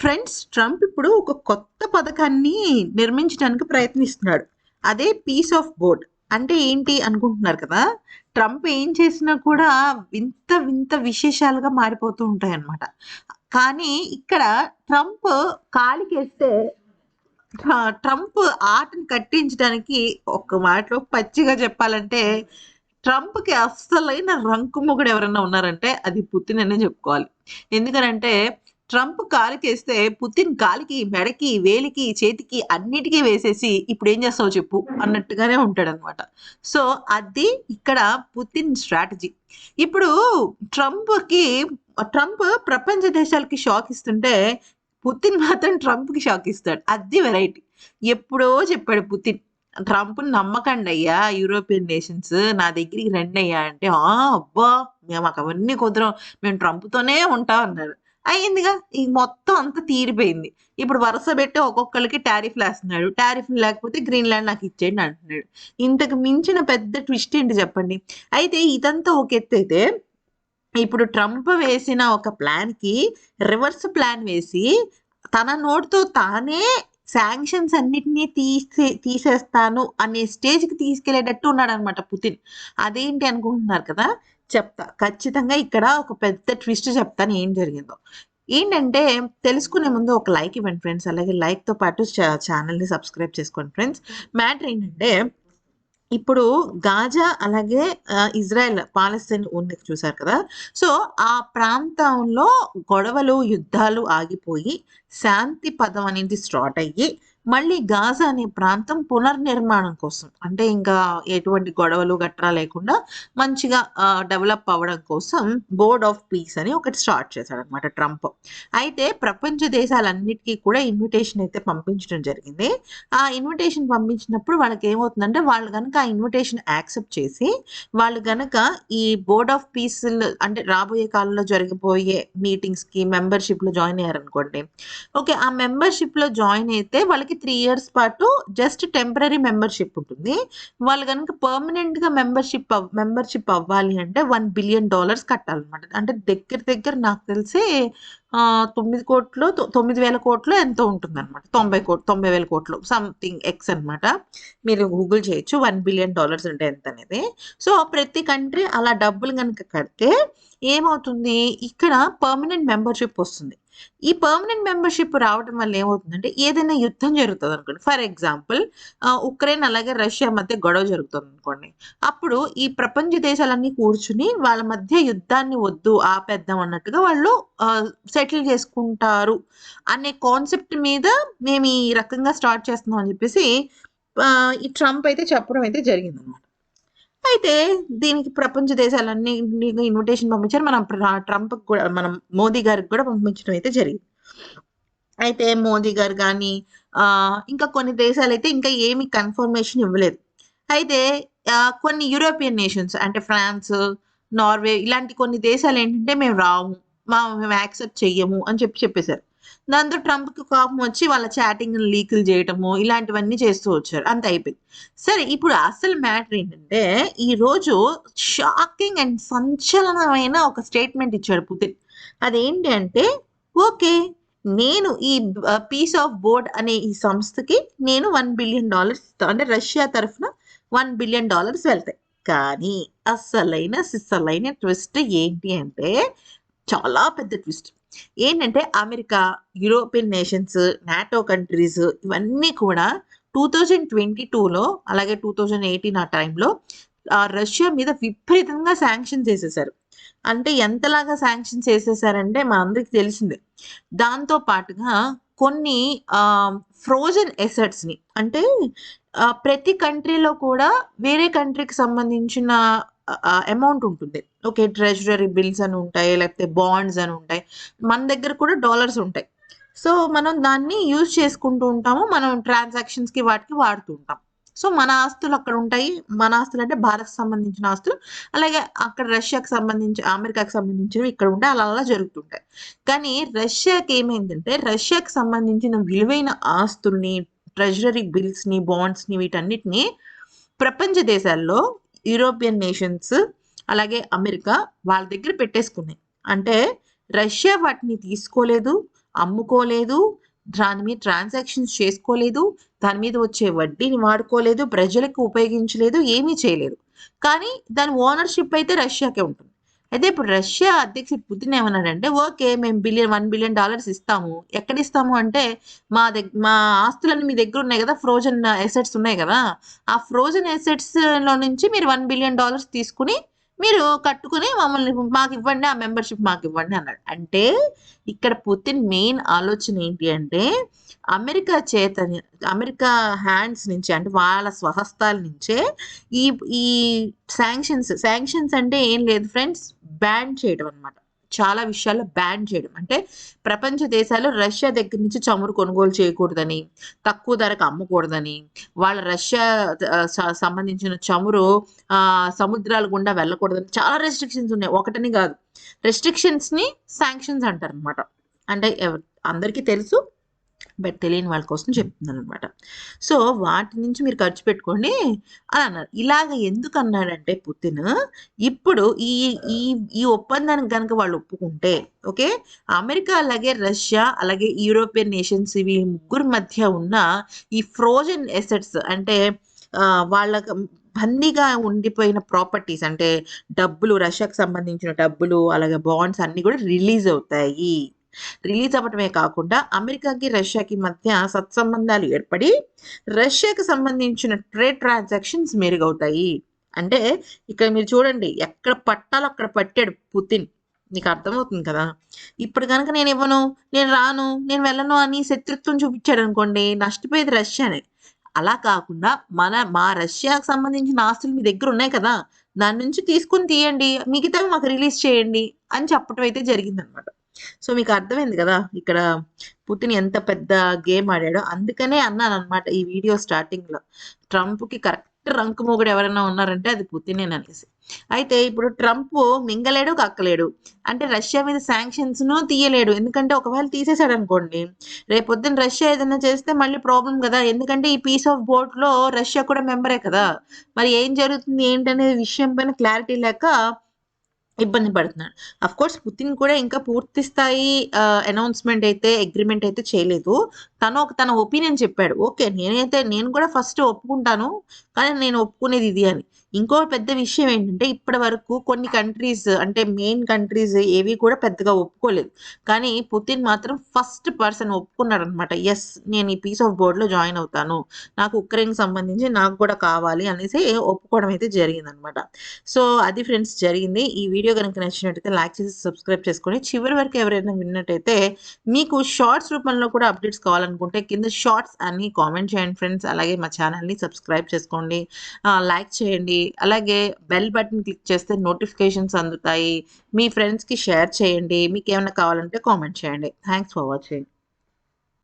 Friends Trump ఇప్పుడు ఒక కొత్త పథకాన్ని నిర్మించడానికి ప్రయత్నిస్తున్నాడు. అదే పీస్ ఆఫ్ బోర్డ్ అంటే ఏంటి అనుకుంటున్నారు కదా? ట్రంప్ ఏం చేసినా కూడా వింత వింత విశేషాలుగా మారిపోతూ ఉంటాయన్నమాట. కానీ ఇక్కడ ట్రంప్ కాలికేస్తే ట్రంప్ ఆటను కట్టించడానికి ఒక మాటలో పచ్చిగా చెప్పాలంటే ట్రంప్కి అస్సలైన రంకు మొగుడు ఎవరైనా ఉన్నారంటే అది పుతిన్ అనే చెప్పుకోవాలి. ఎందుకనంటే ట్రంప్ కాలికేస్తే పుతిన్ కాలికి మెడకి వేలికి చేతికి అన్నిటికీ వేసేసి ఇప్పుడు ఏం చేస్తావు చెప్పు అన్నట్టుగానే ఉంటాడు అనమాట సో అది ఇక్కడ పుతిన్ స్ట్రాటజీ. ఇప్పుడు ట్రంప్కి ట్రంప్ ప్రపంచ దేశాలకి షాక్ ఇస్తుంటే పుతిన్ మాత్రం ట్రంప్కి షాక్ ఇస్తాడు. అది వెరైటీ. ఎప్పుడో చెప్పాడు పుతిన్ ట్రంప్ నమ్మకండి అయ్యా యూరోపియన్ నేషన్స్ నా దగ్గరికి రండి అయ్యా అంటే అబ్బా మేము అవన్నీ కుదరం మేము ట్రంప్తోనే ఉంటాం అన్నాడు అయ్యిందిగా. ఈ మొత్తం అంతా తీరిపోయింది. ఇప్పుడు వరుస పెట్టి ఒక్కొక్కరికి టారిఫ్ వేస్తున్నాడు టారిఫ్ లేకపోతే గ్రీన్ ల్యాండ్ నాకు ఇచ్చేయండి అంటున్నాడు. ఇంతకు మించిన పెద్ద ట్విస్ట్ ఏంటి చెప్పండి? అయితే ఇదంతా ఒక ఎత్తు అయితే ఇప్పుడు ట్రంప్ వేసిన ఒక ప్లాన్కి రివర్స్ ప్లాన్ వేసి తన నోటితో తానే శాంక్షన్స్ అన్నిటినీ తీసే తీసేస్తాను అనే స్టేజ్కి తీసుకెళ్ళేటట్టు ఉన్నాడు అనమాట పుతిన్ అదేంటి అనుకుంటున్నారు కదా? చెప్తా. ఖచ్చితంగా ఇక్కడ ఒక పెద్ద ట్విస్ట్ చెప్తాను ఏం జరిగిందో. ఏంటంటే తెలుసుకునే ముందు ఒక లైక్ ఇవ్వండి ఫ్రెండ్స్. అలాగే లైక్తో పాటు చా- ఛానల్ని సబ్స్క్రైబ్ చేసుకోండి ఫ్రెండ్స్. మ్యాటర్ ఏంటంటే ఇప్పుడు గాజా అలాగే ఇజ్రాయెల్ పాలస్తీన్ ఉంది చూసారు కదా. సో ఆ ప్రాంతంలో గొడవలు యుద్ధాలు ఆగిపోయి శాంతి పదం అనేది స్టార్ట్ అయ్యి మళ్ళీ గాజా అనే ప్రాంతం పునర్నిర్మాణం కోసం అంటే ఇంకా ఎటువంటి గొడవలు గట్రా లేకుండా మంచిగా డెవలప్ అవ్వడం కోసం బోర్డ్ ఆఫ్ పీస్ అని ఒకటి స్టార్ట్ చేశాడు అనమాట ట్రంప్. అయితే ప్రపంచ దేశాలన్నిటికీ కూడా ఇన్విటేషన్ అయితే పంపించడం జరిగింది. ఆ ఇన్విటేషన్ పంపించినప్పుడు వాళ్ళకి ఏమవుతుందంటే వాళ్ళు కనుక ఆ ఇన్విటేషన్ యాక్సెప్ట్ చేసి వాళ్ళు కనుక ఈ బోర్డ్ ఆఫ్ పీస్ అంటే రాబోయే కాలంలో జరిగిపోయే మీటింగ్స్కి జాయిన్ అయ్యారనుకోండి ఓకే ఆ మెంబర్షిప్లో జాయిన్ అయితే వాళ్ళకి త్రీ ఇయర్స్ పాటు జస్ట్ టెంపరీ మెంబర్షిప్ ఉంటుంది. వాళ్ళు కనుక పర్మనెంట్గా మెంబర్షిప్ మెంబర్షిప్ అవ్వాలి అంటే వన్ బిలియన్ డాలర్స్ కట్టాలన్నమాట. అంటే దగ్గర దగ్గర నాకు తెలిసి తొమ్మిది కోట్లు తొ- తొమ్మిది వేల కోట్లు ఎంతో ఉంటుంది అనమాట తొంభై కోట్లు తొంభై వేల కోట్లు సంథింగ్ ఎక్స్ అనమాట మీరు గూగుల్ చేయొచ్చు వన్ బిలియన్ డాలర్స్ ఉంటే ఎంత అనేది. సో ప్రతి కంట్రీ అలా డబ్బులు కనుక కడితే ఏమవుతుంది? ఇక్కడ పర్మనెంట్ మెంబర్షిప్ వస్తుంది. ఈ పర్మనెంట్ మెంబర్షిప్ రావడం వల్ల ఏమవుతుందంటే ఏదైనా యుద్ధం జరుగుతుంది అనుకోండి ఫర్ ఎగ్జాంపుల్ ఉక్రెయిన్ అలాగే రష్యా మధ్య గొడవ జరుగుతుంది అనుకోండి అప్పుడు ఈ ప్రపంచ దేశాలన్నీ కూర్చుని వాళ్ళ మధ్య యుద్ధాన్ని వద్దు ఆపేద్దాం అన్నట్టుగా వాళ్ళు సెటిల్ చేసుకుంటారు అనే కాన్సెప్ట్ మీద మేము ఈ రకంగా స్టార్ట్ చేస్తున్నాం అని చెప్పేసి ఈ ట్రంప్ అయితే చెప్పడం అయితే జరిగింది అనమాట అయితే దీనికి ప్రపంచ దేశాలన్నీ ఇన్విటేషన్ పంపించారు. మనం ట్రంప్ కూడా మనం మోదీ గారికి కూడా పంపించడం అయితే జరిగింది. అయితే మోదీ గారు కానీ ఇంకా కొన్ని దేశాలు అయితే ఇంకా ఏమి కన్ఫర్మేషన్ ఇవ్వలేదు. అయితే కొన్ని యూరోపియన్ నేషన్స్ అంటే ఫ్రాన్స్ నార్వే ఇలాంటి కొన్ని దేశాలు ఏంటంటే మేము రాము మా మేము యాక్సెప్ట్ చెయ్యము అని చెప్పి చెప్పేశారు. దాంతో ట్రంప్కి కోపం వచ్చి వాళ్ళ చాటింగ్ లీకులు చేయటము ఇలాంటివన్నీ చేస్తూ వచ్చారు. అంత అయిపోయింది. సరే ఇప్పుడు అసలు మ్యాటర్ ఏంటంటే ఈరోజు షాకింగ్ అండ్ సంచలనమైన ఒక స్టేట్మెంట్ ఇచ్చాడు పుతిన్. అదేంటి అంటే ఓకే నేను ఈ పీస్ ఆఫ్ బోర్డ్ అనే ఈ సంస్థకి నేను వన్ బిలియన్ డాలర్స్ అంటే రష్యా తరఫున వన్ బిలియన్ డాలర్స్ వెళ్తాయి. కానీ అస్సలైన సిస్సలైన ట్విస్ట్ ఏంటి అంటే చాలా పెద్ద ట్విస్ట్. ఏంటంటే America European nations NATO countries ఇవన్నీ కూడా టూ థౌజండ్ ట్వంటీ టూలో అలాగే టూ థౌజండ్ ఎయిటీన్ ఆ టైంలో రష్యా మీద విపరీతంగా శాంక్షన్ చేసేసారు అంటే ఎంతలాగా శాంక్షన్ చేసేసారంటే మా అందరికి తెలిసిందే. దాంతో పాటుగా కొన్ని ఫ్రోజన్ ఎసెట్స్ని అంటే ప్రతి కంట్రీలో కూడా వేరే కంట్రీకి సంబంధించిన అమౌంట్ ఉంటుంది. ఓకే ట్రెజరీ బిల్స్ అని ఉంటాయి లేకపోతే బాండ్స్ అని ఉంటాయి. మన దగ్గర కూడా డాలర్స్ ఉంటాయి. సో మనం దాన్ని యూజ్ చేసుకుంటూ ఉంటాము. మనం ట్రాన్సాక్షన్స్కి వాటికి వాడుతూ ఉంటాం. సో మన ఆస్తులు అక్కడ ఉంటాయి. మన ఆస్తులు అంటే భారత్కి సంబంధించిన ఆస్తులు. అలాగే అక్కడ రష్యాకి సంబంధించి అమెరికాకి సంబంధించినవి ఇక్కడ ఉంటాయి అలా అలా జరుగుతుంటాయి. కానీ రష్యాకి ఏమైందంటే రష్యాకి సంబంధించిన విలువైన ఆస్తుల్ని ట్రెజరీ బిల్స్ని బాండ్స్ని వీటన్నిటిని ప్రపంచ దేశాల్లో యూరోపియన్ నేషన్స్ అలాగే అమెరికా వాళ్ళ దగ్గర పెట్టేసుకున్నాయి. అంటే రష్యా వాటిని తీసుకోలేదు అమ్ముకోలేదు దాని మీద ట్రాన్సాక్షన్స్ చేసుకోలేదు దాని మీద వచ్చే వడ్డీని వాడుకోలేదు ప్రజలకు ఉపయోగించలేదు ఏమీ చేయలేదు. కానీ దాని ఓనర్షిప్ అయితే రష్యాకే ఉంటుంది. అయితే ఇప్పుడు రష్యా అధ్యక్షుడు పుతిన్ ఏమన్నాడంటే ఓకే మేము బిలియన్ వన్ బిలియన్ డాలర్స్ ఇస్తాము. ఎక్కడ ఇస్తాము అంటే మా దగ్గర మా ఆస్తులన్నీ మీ దగ్గర ఉన్నాయి కదా ఫ్రోజన్ ఎసెట్స్ ఉన్నాయి కదా. ఆ ఫ్రోజన్ ఎసెట్స్లో నుంచి మీరు వన్ బిలియన్ డాలర్స్ తీసుకుని మీరు కట్టుకుని మమ్మల్ని మాకు ఇవ్వండి ఆ మెంబర్షిప్ మాకు ఇవ్వండి అన్నాడు. అంటే ఇక్కడ పుతిన్ మెయిన్ ఆలోచన ఏంటి అంటే అమెరికా చేత అమెరికా హ్యాండ్స్ నుంచి అంటే వాళ్ళ స్వహస్తాల నుంచే ఈ ఈ శాంక్షన్స్ శాంక్షన్స్ అంటే ఏం లేదు ఫ్రెండ్స్ బ్యాన్ చేయడం అనమాట చాలా విషయాల్లో బ్యాన్ చేయడం. అంటే ప్రపంచ దేశాలు రష్యా దగ్గర నుంచి చమురు కొనుగోలు చేయకూడదని తక్కువ ధరకు అమ్మకూడదని వాళ్ళ రష్యా సంబంధించిన చమురు సముద్రాల గుండా వెళ్ళకూడదని చాలా రెస్ట్రిక్షన్స్ ఉన్నాయి. ఒకటని కాదు. రెస్ట్రిక్షన్స్ని శాంక్షన్స్ అంటారు అనమాట అంటే అందరికీ తెలుసు. బట్ తెలియని వాళ్ళ కోసం చెప్తున్నాను అనమాట సో వాటి నుంచి మీరు ఖర్చు పెట్టుకోండి అని అన్నారు. ఇలాగ ఎందుకు అన్నాడంటే పుతిన్ ఇప్పుడు ఈ ఈ ఈ ఒప్పందానికి కనుక వాళ్ళు ఒప్పుకుంటే ఓకే అమెరికా అలాగే రష్యా అలాగే యూరోపియన్ నేషన్స్ ఇవి ముగ్గురు మధ్య ఉన్న ఈ ఫ్రోజన్ ఎసెట్స్ అంటే వాళ్ళ బందీగా ఉండిపోయిన ప్రాపర్టీస్ అంటే డబ్బులు రష్యాకు సంబంధించిన డబ్బులు అలాగే బాండ్స్ అన్నీ కూడా రిలీజ్ అవుతాయి. రిలీజ్ అవ్వటమే కాకుండా అమెరికాకి రష్యాకి మధ్య సత్సంబంధాలు ఏర్పడి రష్యాకి సంబంధించిన ట్రేడ్ ట్రాన్సాక్షన్స్ మెరుగవుతాయి. అంటే ఇక్కడ మీరు చూడండి ఎక్కడ పట్టాలో అక్కడ పట్టాడు పుతిన్. నీకు అర్థమవుతుంది కదా? ఇప్పుడు కనుక నేను ఇవ్వను నేను రాను నేను వెళ్ళను అని శత్రుత్వం చూపించాడు అనుకోండి నష్టపోయేది రష్యానే. అలా కాకుండా మన మా రష్యాకు సంబంధించిన ఆస్తులు మీ దగ్గర ఉన్నాయి కదా? దాని నుంచి తీసుకుని తీయండి మిగతా మాకు రిలీజ్ చేయండి అని చెప్పడం అయితే జరిగిందనమాట. సో మీకు అర్థమైంది కదా ఇక్కడ పుతిన్ ఎంత పెద్ద గేమ్ ఆడాడో. అందుకనే అన్నాను అనమాట ఈ వీడియో స్టార్టింగ్లో ట్రంప్కి కరెక్ట్ రంకు మొగుడు ఎవరైనా ఉన్నారంటే అది పుతినే అనేసి. అయితే ఇప్పుడు ట్రంప్ మింగలేడు కక్కలేడు. అంటే రష్యా మీద శాంక్షన్స్ను తీయలేడు. ఎందుకంటే ఒకవేళ తీసేశాడు అనుకోండి రేపొద్దున రష్యా ఏదైనా చేస్తే మళ్ళీ ప్రాబ్లం కదా. ఎందుకంటే ఈ పీస్ ఆఫ్ బోర్డ్లో రష్యా కూడా మెంబరే కదా. మరి ఏం జరుగుతుంది ఏంటనే విషయం పైన క్లారిటీ లేక ఇబ్బంది పడుతున్నాడు అఫ్ కోర్స్ పుతిన్ కూడా ఇంకా పూర్తి స్థాయి అనౌన్స్మెంట్ అయితే అగ్రిమెంట్ అయితే చేయలేదు. తను ఒక తన ఒపీనియన్ చెప్పాడు. ఓకే నేనైతే నేను కూడా ఫస్ట్ ఒప్పుకుంటాను కానీ నేను ఒప్పుకునేది ఇది అని. ఇంకో పెద్ద విషయం ఏంటంటే ఇప్పటి వరకు కొన్ని కంట్రీస్ అంటే మెయిన్ కంట్రీస్ ఏవి కూడా పెద్దగా ఒప్పుకోలేదు. కానీ పుతిన్ మాత్రం ఫస్ట్ పర్సన్ ఒప్పుకున్నాడు అనమాట ఎస్ నేను ఈ పీస్ ఆఫ్ బోర్డ్లో జాయిన్ అవుతాను. నాకు ఉక్రెయిన్కి సంబంధించి నాకు కూడా కావాలి అనేసి ఒప్పుకోవడం అయితే జరిగింది అనమాట సో అది ఫ్రెండ్స్ జరిగింది. ఈ వీడియో కనుక నచ్చినట్టయితే లైక్ చేసి సబ్స్క్రైబ్ చేసుకొని చివరి వరకు ఎవరైనా విన్నట్టయితే మీకు షార్ట్స్ రూపంలో కూడా అప్డేట్స్ కావాలనుకుంటే కింద షార్ట్స్ అని కామెంట్ చేయండి ఫ్రెండ్స్ అలాగే మా ఛానల్ని సబ్స్క్రైబ్ చేసుకోండి. లైక్ చేయండి. అలాగే బెల్ బటన్ క్లిక్ చేస్తే నోటిఫికేషన్స్ అందుతాయి. మీ ఫ్రెండ్స్కి షేర్ చేయండి. మీకు ఏమైనా కావాలంటే కామెంట్ చేయండి. Thanks for watching